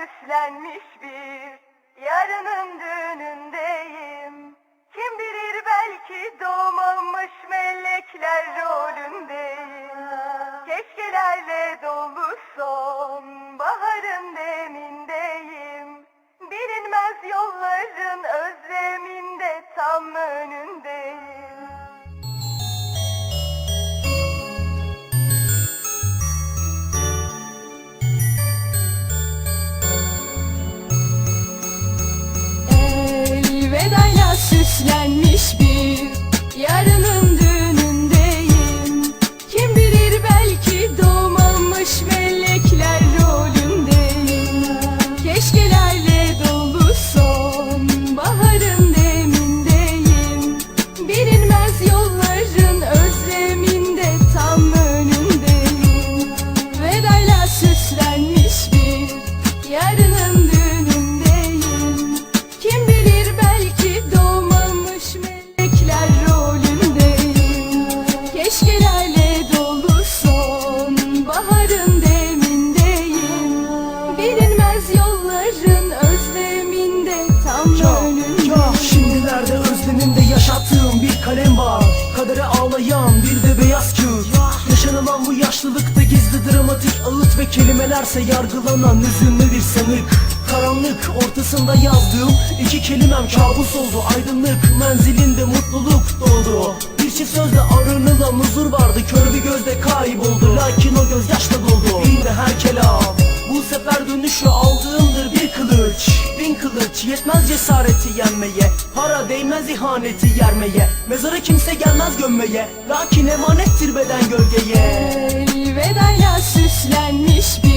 süslenmiş bir yarının düğünündeyim. Kim bilir belki doğmamış melekler rolündeyim. Keşkelerle dolu son baharın demindeyim. Bilinmez yolların Süslenmiş bir Ve kelimelerse yargılanan hüzünlü bir sanık. Karanlık ortasında yazdığım iki kelimem kabus oldu. Aydınlık menzilinde mutluluk doğdu. Bir çift sözle aranılan huzur vardı. Kör bir gözde kayboldu. Lakin o göz yaşla doldu. Yine her kelam. Bu sefer dönüşü aldığımdır bir kılıç. Bin kılıç yetmez cesareti yenmeye. Para değmez ihaneti yermeye. Mezara kimse gelmez gömmeye. Lakin emanettir beden gölgeye. Elvedayla süslenmiş bir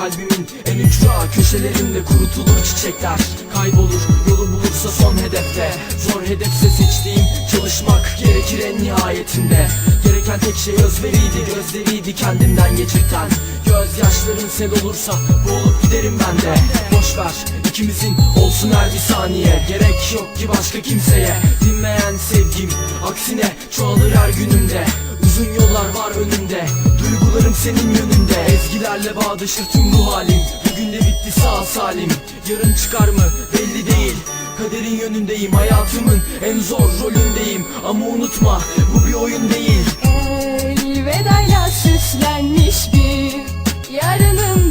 Kalbimin en ücra köşelerinde kurutulur çiçekler. Kaybolur yolu bulursa son hedefte. Zor hedefse seçtiğim çalışmak gerekir en nihayetinde. Gereken tek şey özveriydi gözleriydi kendimden geçirten. Gözyaşların sel olursa boğulup giderim ben de. Boş ver ikimizin olsun her bir saniye. Gerek yok ki başka kimseye. Dinmeyen sevgim aksine çoğalır her günümde. Uzun yollar var önümde Yalvarırım senin yönünde. Ezgilerle bağdaşır tüm bu halim. Bugün de bitti sağ salim. Yarın çıkar mı? Belli değil. Kaderin yönündeyim hayatımın en zor rolündeyim. Ama unutma bu bir oyun değil. Elvedayla süslenmiş bir yarının